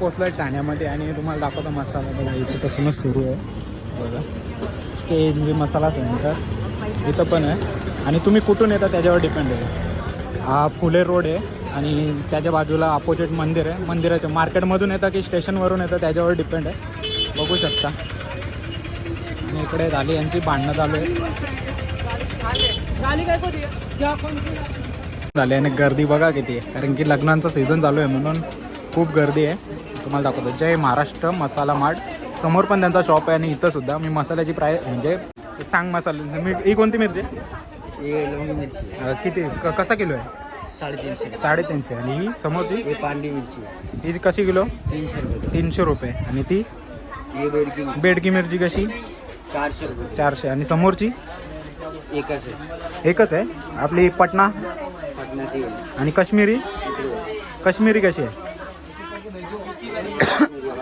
पोचलो आहे ठाण्यामध्ये आणि तुम्हाला दाखवतो मसाला. बघा इथपासूनच सुरू आहे. बघा. ते एन जी मसाला सेंटर इथं पण आहे. आणि तुम्ही कुठून येता त्याच्यावर डिपेंड आहे. हा फुले रोड आहे आणि त्याच्या बाजूला अपोजिट मंदिर आहे. मंदिराच्या मार्केटमधून येतं की स्टेशनवरून येतं त्याच्यावर डिपेंड आहे. बघू शकता. आणि इकडे झाली यांची भांडणं चालू आहे. झाली आणि गर्दी बघा किती आहे. कारण की लग्नांचा सीझन चालू आहे म्हणून खूप गर्दी आहे. तुम्हाला दाखवतो. जय महाराष्ट्र मसाला मार्ट. समोर पण त्यांचा शॉप आहे आणि इथं सुद्धा. मी मसाल्याची प्राय म्हणजे सांग मसाला. मी ही कोणती मिरची? किती? क- कसा किलो आहे? साडेतीनशे. साडेतीनशे. आणि ही समोरची? पांडी मिरची ही कशी किलो? तीनशे रुपये. तीनशे रुपये. आणि ती? बेडकी मिरची. बेडकी मिरची कशी? चारशे रुपये. चारशे. आणि समोरची? एकच आहे. एकच आहे? आपली पटना? येईल आणि काश्मीरी? काश्मीरी कशी आहे?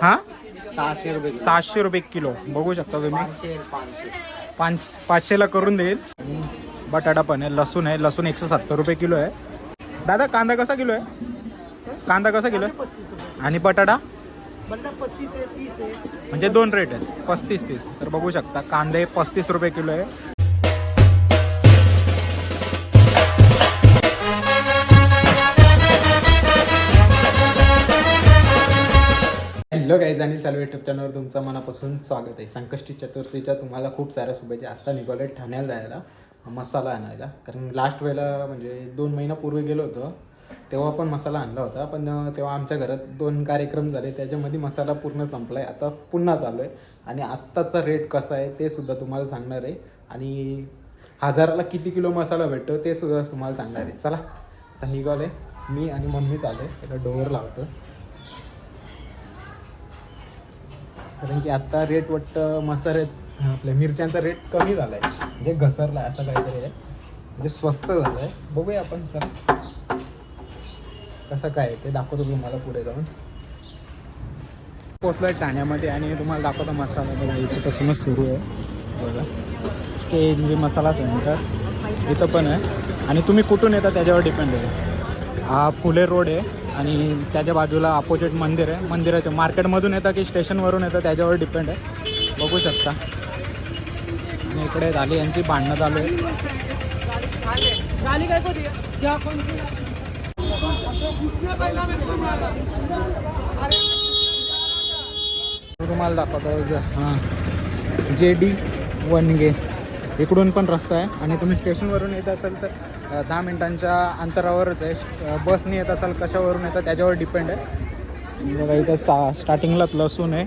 हां? सहाशे रुपये. सहाशे रुपये किलो. बघू शकता तुम्ही. पाच पाचशेला करून देईल. बटाटा पण आहे लसूण आहे. लसूण एकशे सत्तर रुपये किलो आहे. दादा कांदा कसा किलो आहे? कांदा कसा किलो आहे? आणि बटाटा? म्हणजे दोन रेट आहेत पस्तीस तीस. तर बघू शकता कांदे पस्तीस रुपये किलो आहे. हॅलो गाईज अनिल चालू युट्यूब चॅनलवर तुमचं मनापासून स्वागत आहे. संकष्टी चतुर्थीच्या तुम्हाला खूप साऱ्या शुभेच्छा. आत्ता निघाले ठाण्याला जायला मसाला आणायला. कारण लास्ट वेळेला म्हणजे दोन महिन्यापूर्वी गेलो होतो तेव्हा पण मसाला आणला होता. पण तेव्हा आमच्या घरात दोन कार्यक्रम झाले. त्याच्यामध्ये मसाला पूर्ण संपला आहे आता पुन्हा चालू आहे. आणि आत्ताचा रेट कसा आहे ते सुद्धा तुम्हाला सांगणार आहे. आणि हजाराला किती किलो मसाला भेटतो ते सुद्धा तुम्हाला सांगणार आहे. चला आता निघाले मी आणि मम्मी चालू आहे. त्याला डोअर लावतो कारण की आता रेट वाटतं मसाले आपल्या मिरच्यांचा रेट कमी झाला आहे म्हणजे घसरला आहे असं काहीतरी आहे. म्हणजे स्वस्त झालं आहे बघूया आपण चला. कसं काय ते दाखवतो तुम्हाला पुढे जाऊन. पोचलोय ठाण्यामध्ये आणि तुम्हाला दाखवतो मसाला. बघा इथेपासूनच सुरू आहे. बघा. ते एन जी मसाला सेंटर इथं पण आहे. आणि तुम्ही कुठून येता त्याच्यावर डिपेंड आहे. हा फुले रोड आहे. आणि त्याच्या बाजूला अपोजिट मंदिर आहे. मंदिराच्या मार्केटमधून येतं की स्टेशनवरून येतं त्याच्यावर डिपेंड आहे. बघू शकता. आणि इकडे झाली यांची भांडणं चालू आहे तुम्हाला दाखवतो हां. जे डी वन गे इकडून पण रस्ता आहे. आणि तुम्ही स्टेशनवरून येत असाल तर दहा मिनिटांच्या अंतरावरच आहे. बसने येत असाल कशावरून येतं त्याच्यावर डिपेंड आहे. बघा इथं चा स्टार्टिंगलाच लसूण आहे.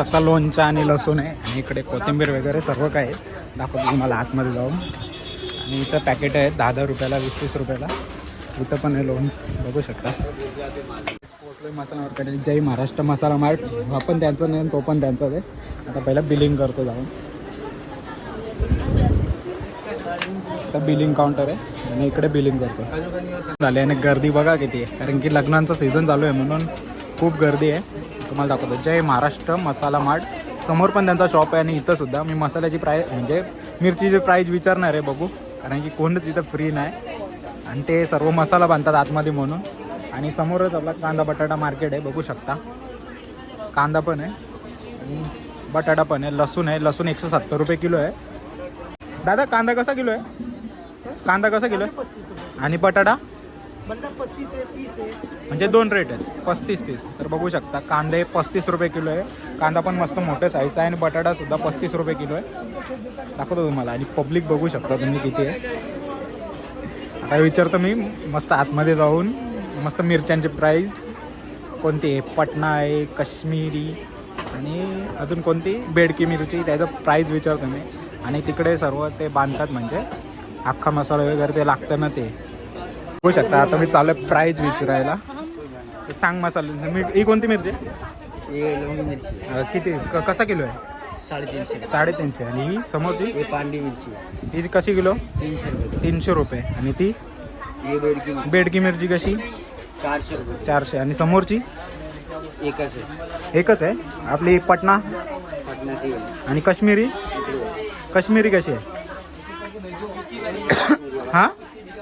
तसा लोणचा आणि लसूण आहे. आणि इकडे कोथिंबीर वगैरे सर्व काय आहे. दाखवतो तुम्हाला आतमध्ये जाऊन. आणि इथं पॅकेट आहेत दहा दहा रुपयाला वीस वीस रुपयाला. इथं पण आहे लोण बघू शकता. पोचलोय मसाला मार्केट जय महाराष्ट्र मसाला मार्ट. हा पण त्यांचा नाही तो पण त्यांचाच आहे. आता पहिला बिलिंग करतो जाऊन. आता बिलिंग काउंटर आहे. आणि इकडे बिलिंग करतो झाले आणि गर्दी बघा किती आहे. कारण की लग्नांचा सीझन चालू आहे म्हणून खूप गर्दी आहे. तुम्हाला दाखवतो. जय महाराष्ट्र मसाला मार्ट. समोर पण त्यांचा शॉप आहे आणि इथं सुद्धा मी मसाल्याची प्राईज म्हणजे मिरचीची प्राईज विचारणार आहे बघू. कारण की कोणच इथं फ्री नाही. आणि ते सर्व मसाला बांधतात आतमध्ये म्हणून. आणि समोरच आपला कांदा बटाटा मार्केट आहे. बघू शकता. कांदा पण आहे. आणि बटाटा पण आहे. लसूण आहे. लसूण एकशे सत्तर रुपये किलो आहे. दादा कांदा कसा किलो आहे? कांदा कसा किलो? आहे पस्तीस रुपये आणि बटाटा? बंदा पस्तीस आहे तीस आहे. म्हणजे दोन रेट आहेत. पस्तीस तीस. तर बघू शकता कांदे पस्तीस रुपये किलो आहे. कांदा पण मस्त मोठ्या साईजचा आहे आणि बटाटा सुद्धा पस्तीस रुपये किलो आहे. दाखवतो तुम्हाला. आणि पब्लिक बघू शकता तुम्ही किती आहे. आता विचारतो मी मस्त आतमध्ये जाऊन मस्त मिरच्यांची प्राईस कोणती आहे? पटना आहे काश्मीरी आणि अजून कोणती? बेडकी मिरची. त्याचं प्राईस विचारतो मी. आणि तिकडे सर्व ते बांधतात म्हणजे. अख्खा मसाला वगैरे ते लागतं ना ते. बघू शकता. आता मी चालू प्राईज विचारायला. सांग मसाला. मी ही कोणती मिरची? मिरची. अं, किती? क- कसा किलो आहे? साडेतीनशे. साडेतीनशे. आणि ही समोरची? पांडी मिरची. ही कशी किलो? तीनशे रुपये तीनशे रुपये. आणि ती? बेडकी मिरची. बेडकी मिरची कशी? चारशे रुपये. चारशे. आणि समोरची? एकच आहे. एकच आहे? आपली पटना? येईल आणि काश्मीरी? काश्मीरी कशी आहे? हां?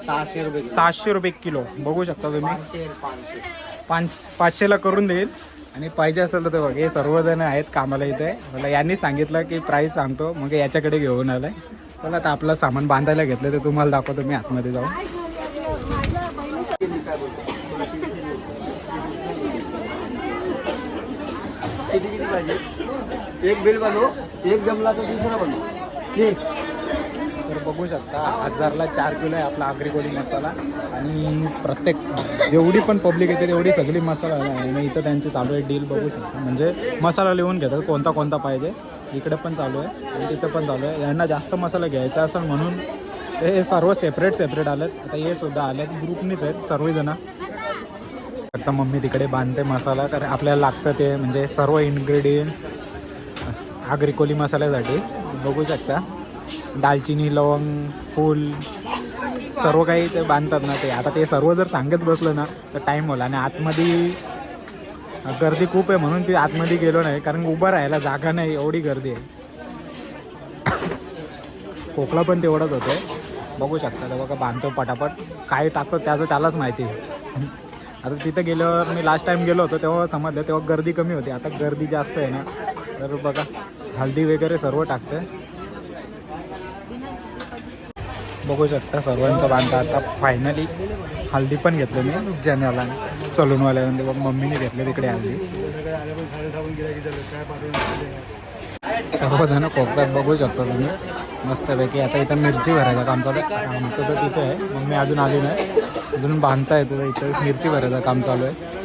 सहाशे रुपये किलो. सहाशे रुपये किलो. बघू शकता तुम्ही. पाच पाचशेला करून देईल. आणि पाहिजे असेल तर बघ हे सर्वजण आहेत कामाला इथे. मला यांनी सांगितलं की प्राईस सांगतो. मग याच्याकडे घेऊन आलाय. चला आता आपलं सामान बांधायला घेतलं तर तुम्हाला दाखवतो. मी आतमध्ये जाऊन. किती किती पाहिजे? एक बिल बनव एक जमला तर दुसरा बनव. बघू शकता हजारला चार किलो आहे आपला आगरी कोली मसाला. आणि प्रत्येक जेवढी पण पब्लिक येते तेवढी सगळी मसाला आणि इथं त्यांची चालू आहे डील बघू शकता. म्हणजे मसाला लिहून घेतात कोणता कोणता पाहिजे. इकडे पण चालू आहे आणि तिथं पण चालू आहे. यांना जास्त मसाला घ्यायचा असेल म्हणून ते सर्व सेपरेट सेपरेट आलेत. आता हे सुद्धा आलेत. ग्रुपनीच आहेत सर्वजण. आता मम्मी तिकडे बांधते मसाला कारण आपल्याला लागतं ते म्हणजे सर्व इन्ग्रेडियंट्स आगरी कोली मसाल्यासाठी. बघू शकता. दालचिनी लवंग फूल सर्व काही ते बांधतात ना ते. आता ते सर्व जर सांगत बसलं ना तर टाईम होला आणि आतमध्ये गर्दी खूप आहे म्हणून ती आतमध्ये गेलो नाही. कारण उभं राहायला जागा नाही एवढी गर्दी आहे. खोकला पण तेवढाच होते बघू शकता. ते बघा बांधतो पटापट. काय टाकतो त्याचं त्यालाच माहिती आहे. आता तिथं गेल्यावर मी लास्ट टाइम गेलो होतो तेव्हा समजलं. तेव्हा गर्दी कमी होती. आता गर्दी जास्त आहे ना. तर बघा हल्दी वगैरे सर्व टाकते बघू शकता सर्वांचं बांधता आता फायनली हल्दी पण घेतलं मी जन्याला. सलूनवाल्यामध्ये बघ मम्मीने घेतलं तिकडे हल्दी. सर्वजण कोकणात बघू शकता तुम्ही. मस्तपैकी आता इथं मिरची भरायचं काम चालू आहे. आमचं तर तिथे आहे. मम्मी अजून आली नाही. अजून बांधता येतं इथं मिरची भरायचं काम चालू आहे.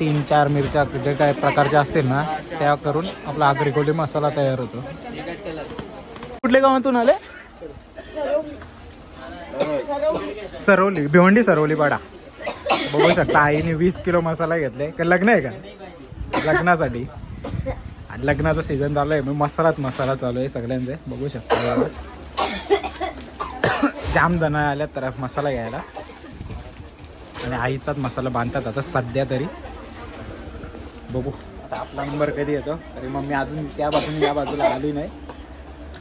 तीन चार मिरच्या जे काय प्रकारच्या असतील ना त्या करून आपला आगरी मसाला तयार होतो. कुठल्या गावातून आले? सरवली भिवंडी सरवली पाडा. बघू शकता आईने वीस किलो मसाला घेतले. का लग्न आहे का? लग्नासाठी. आणि लग्नाचा सीझन चालू आहे. मग मसालाच मसाला चालू आहे सगळ्यांचे. बघू शकता. जाम जण आल्यात तर मसाला घ्यायला. आणि आईचाच मसाला बांधतात आता सध्या तरी. बघू. आता आपला नंबर कधी येतो? तरी मग मी अजून त्या बाजूने या बाजूला आली नाही.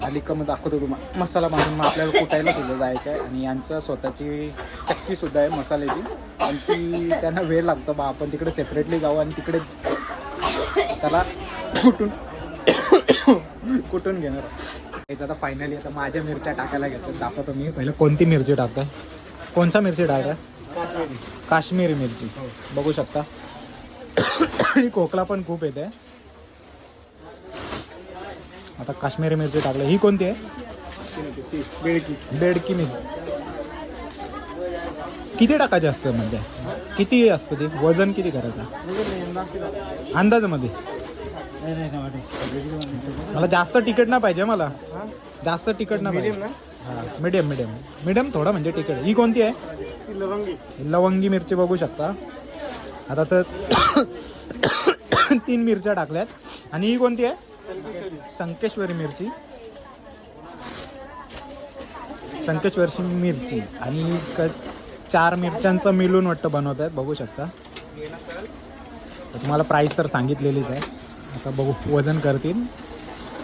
का मग दाखवतो तुम्हाला मसाला बांधून मग आपल्याला कुटायला सुद्धा जायचं आहे आणि यांचं स्वतःची चक्की सुद्धा आहे मसाल्याची. पण ती त्यांना वेळ लागतो बा आपण तिकडे सेपरेटली जाऊ आणि तिकडे त्याला कुठून कुठून घेणार? हेच आता फायनली आता माझ्या मिरच्या टाकायला घेतो दाखवतो मी. पहिलं कोणती मिरची टाकताय? कोणता मिरची टाकताय? काश्मीरी. मिरची. बघू शकता. आणि खोकला पण खूप येते. आता काश्मीरी मिरची टाकलं. ही कोणती आहे? बेडकी बेडकी मिरची. किती टाकायची असतं म्हणजे? किती असतं ते? वजन किती करायचं? अंदाजामध्ये. मला जास्त तिकट ना पाहिजे मला. जास्त तिकट ना? पाहिजे मीडियम मीडियम मीडियम थोडं म्हणजे तिकट ही कोणती आहे? लवंगी मिरची बघू शकता. आता तर तीन मिरच्या टाकल्यात. आणि ही कोणती आहे? संकेश्वरी मिरची. संकेश्वरची मिरची. आणि क चार मिरच्यांचं मिळून वाटतं बनवत आहेत बघू शकता. तुम्हाला प्राईस तर सांगितलेलीच आहे. आता बघू वजन करतील.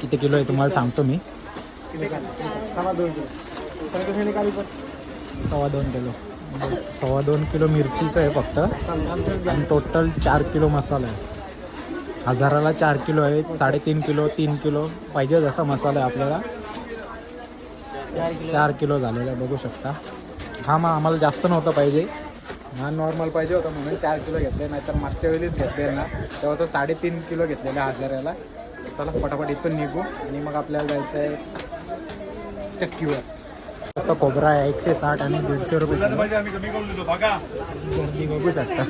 किती किलो आहे तुम्हाला सांगतो मी. सव्वा दोन किलो. सव्वा दोन किलो मिरचीचं आहे फक्त. आणि टोटल चार किलो मसाला आहे. हजाराला चार किलो आहे साडेतीन किलो तीन किलो. पाहिजे जसा मसाला आहे आपल्याला. चार किलो झालेला आहे बघू शकता. हा मग आम्हाला जास्त नव्हतं पाहिजे. हा नॉर्मल पाहिजे होता म्हणून चार किलो घेतले नाहीतर मागच्या वेळेस घेतले ना. तेव्हा तो साडेतीन किलो घेतलेला हजाराला. चला फटाफट इथून निघू आणि मग आपल्याला जायचं आहे चक्कीवर. आता कोबरा आहे एकशे साठ आणि दीडशे रुपये गर्दी बघू शकता.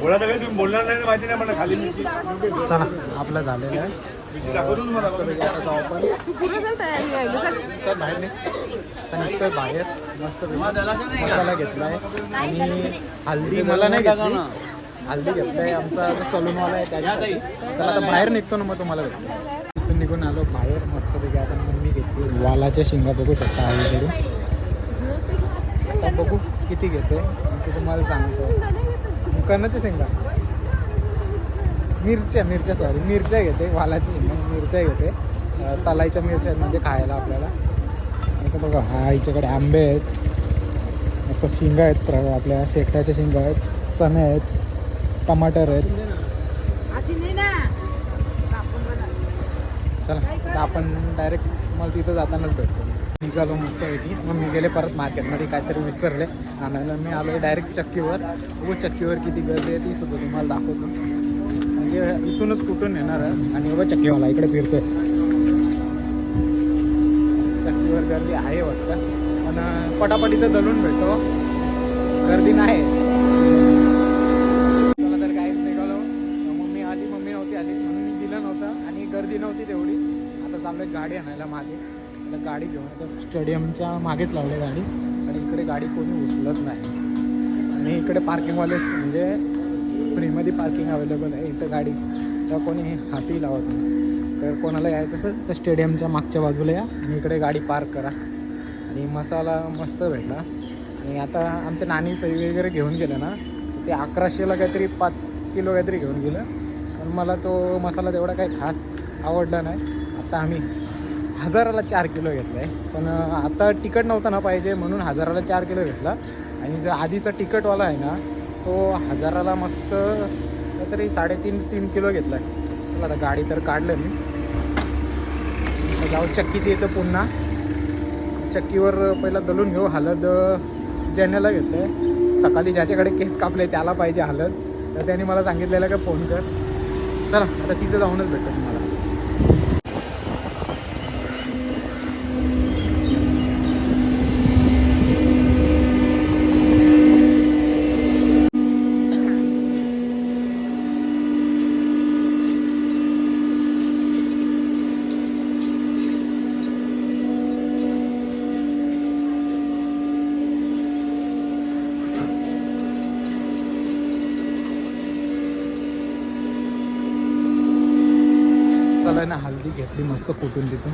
बोला तर तुम्ही बोलणार नाही तर माहिती नाही मला खाली मिरची. चला आपलं झालेलं आहे. मिरची दाखवतो तुम्हाला बाहेर निघतोय मस्त मसाला घेतलाय. आणि हल्दी मला नाही घेतली. हल्दी घेतलाय. आमचा जो सलूनवाला आहे त्याच्यासाठी चला आता बाहेर निघतो ना मग तुम्हाला भेटतो. निघून आलो बाहेर मस्तपैकी आता मम्मी घेतली. वालाच्या शिंगा बघू शकता हल्दी करून आता बघू किती घेते मग ते तुम्हाला सांगतो. कणाच्या शेंगा. मिरच्या मिरच्या सॉरी मिरच्या घेते वालाची शेंगा. मिरच्या घेते. तलाईच्या मिरच्या आहेत म्हणजे खायला आपल्याला. आता बघा हा हिच्याकडे आंबे आहेत. आता शेंगा आहेत प्र आपल्या शेकट्याच्या शेंगा आहेत. चणे आहेत. टमाटर आहेत. चला आपण डायरेक्ट मला तिथं जातानाच भेटतो. झालो मस्तपैकी मग मी गेले परत मार्केटमध्ये काहीतरी विसरले. आणायला मी आलो डायरेक्ट चक्कीवर. व चक्कीवर किती गर्दी आहे ती सुद्धा तुम्हाला दाखवतो. म्हणजे इथूनच कुठून येणार आहे? आणि बाबा चक्कीवाला इकडे फिरतोय. चक्कीवर गर्दी आहे वाटतं. पण पटापटी पटापट इथं दलून भेटतो. गर्दी नाही. गाडी घेऊन तर स्टेडियमच्या मागेच लावली गाडी. आणि इकडे गाडी कोणी उचलत नाही. आणि इकडे पार्किंगवाले म्हणजे फ्रीमध्ये पार्किंग अवेलेबल आहे. इथं गाडी तर कोणी हाती लावत नाही. तर कोणाला यायचं असेल तर स्टेडियमच्या मागच्या बाजूला या आणि इकडे गाडी पार्क करा. आणि मसाला मस्त भेटला. आणि आता आमच्या नानी सही वगैरे घेऊन गेलं ना ते अकराशेला काहीतरी पाच किलो काहीतरी घेऊन गेलं. पण मला तो मसाला तेवढा काही खास आवडला नाही. आता आम्ही हजाराला चार किलो घेतला आहे पण आता तिकट नव्हतं ना पाहिजे म्हणून हजाराला चार किलो घेतला. आणि जो आधीचा तिकटवाला आहे ना तो हजाराला मस्त तरी साडेतीन तीन किलो घेतला आहे चला आता गाडी तर काढलं मी. जाऊ चक्कीची इथं पुन्हा. चक्कीवर पहिला दलून घेऊ. हलद ज्यानेला घेतलं आहे सकाळी ज्याच्याकडे केस कापले त्याला पाहिजे हलद. तर त्याने मला सांगितलेलं का फोन कर. चला आता तिथं जाऊनच भेटतो तुम्हाला. आहे ना हल्दी घेतली मस्त कुठून तिथून.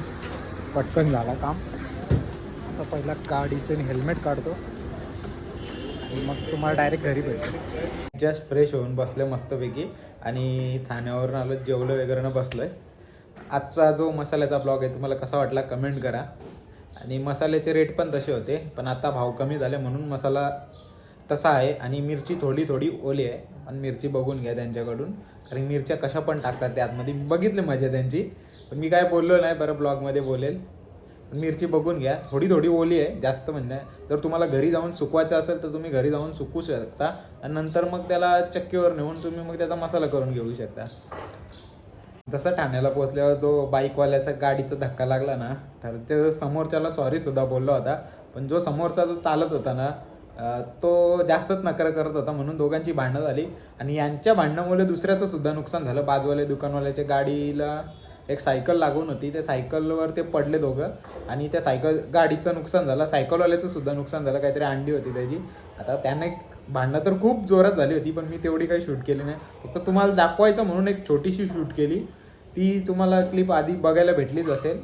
पटकन झाला काम. आता पहिला गाडीतून हेल्मेट काढतो. आणि मग तुम्हाला डायरेक्ट घरी भेटतो. जस्ट फ्रेश होऊन बसलं मस्तपैकी. आणि ठाण्यावरून आलो जेवलं वगैरे न बसलो आहे आजचा जो मसाल्याचा ब्लॉग आहे तुम्हाला कसा वाटला कमेंट करा. आणि मसाल्याचे रेट पण तसे होते पण आता भाव कमी झाले म्हणून मसाला तसा आहे. आणि मिरची थोडी थोडी ओली आहे. पण मिरची बघून घ्या त्यांच्याकडून. कारण मिरच्या कशा पण टाकतात त्या आतमध्ये. मी बघितली मजा त्यांची. पण मी काय बोललो नाही बरं ब्लॉगमध्ये बोलेल. पण मिरची बघून घ्या. थोडी थोडी ओली आहे जास्त म्हणजे. जर तुम्हाला घरी जाऊन सुकवायचं असेल तर तुम्ही घरी जाऊन सुकू शकता. आणि नंतर मग त्याला चक्कीवर नेऊन तुम्ही मग त्याचा मसाला करून घेऊ शकता. जसं ठाण्याला पोहोचल्यावर तो बाईकवाल्याचा गाडीचा धक्का लागला ना तर ते समोरच्याला सॉरीसुद्धा बोलला होता. पण जो समोरचा जो चालत होता ना तो जास्तच नकार करत होता म्हणून दोघांची भांडणं झाली. आणि यांच्या भांडणामुळे दुसऱ्याचं सुद्धा नुकसान झालं. बाजूवाले दुकानवाल्याच्या गाडीला एक सायकल लागून होती. त्या सायकलवर ते पडले दोघं. आणि त्या सायकल गाडीचं नुकसान झालं. सायकलवाल्याचं सुद्धा नुकसान झालं. काहीतरी अंडी होती त्याची. आता त्याने भांडणं तर खूप जोरात झाली होती पण मी तेवढी काही शूट केली नाही. फक्त तुम्हाला दाखवायचं म्हणून एक छोटीशी शूट केली. ती तुम्हाला क्लिप आधी बघायला भेटलीच असेल.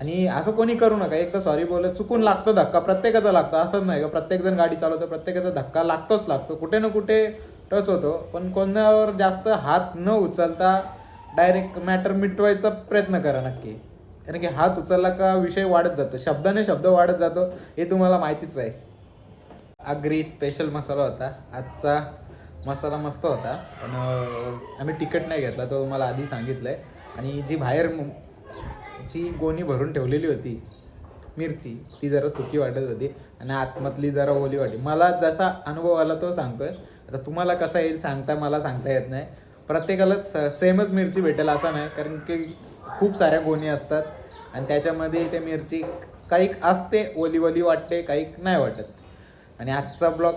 आणि असं कोणी करू नका. एकदा सॉरी बोलत चुकून लागतो धक्का. प्रत्येकाचा लागतो. असंच नाही का प्रत्येकजण गाडी चालवतो प्रत्येकाचा धक्का लागतोच लागतो. कुठे ना कुठे टच होतो. पण कोणावर जास्त हात न उचलता डायरेक्ट मॅटर मिटवायचा प्रयत्न करा नक्की. कारण की हात उचलला का विषय वाढत जातो. शब्दाने शब्द वाढत जातो. हे तुम्हाला माहितीच आहे. आगरी स्पेशल मसाला होता. आजचा मसाला मस्त होता. पण आम्ही तिकट नाही घेतला. तो मला आधी सांगितलं आहे आणि जी बाहेर ची जी गोणी भरून ठेवलेली होती मिरची ती जरा सुकी वाटत होती आणि आतमधली जरा ओली वाटली. मला जसा अनुभव आला तो सांगतोय. आता तुम्हाला कसा येईल सांगता मला सांगता येत नाही. प्रत्येकालाच सेमच मिरची भेटेल असं नाही कारण की खूप साऱ्या गोणी असतात आणि त्याच्यामध्ये ते मिरची काही असते ओली ओली वाटते काही नाही वाटत. आणि आजचा ब्लॉग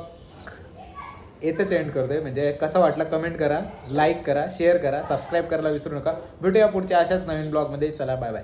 येथेच एंड करतोय. म्हणजे कसा वाटला कमेंट करा लाईक करा शेअर करा सबस्क्राईब करायला विसरू नका. भेटूया पुढच्या अशाच नवीन ब्लॉगमध्ये चला बाय बाय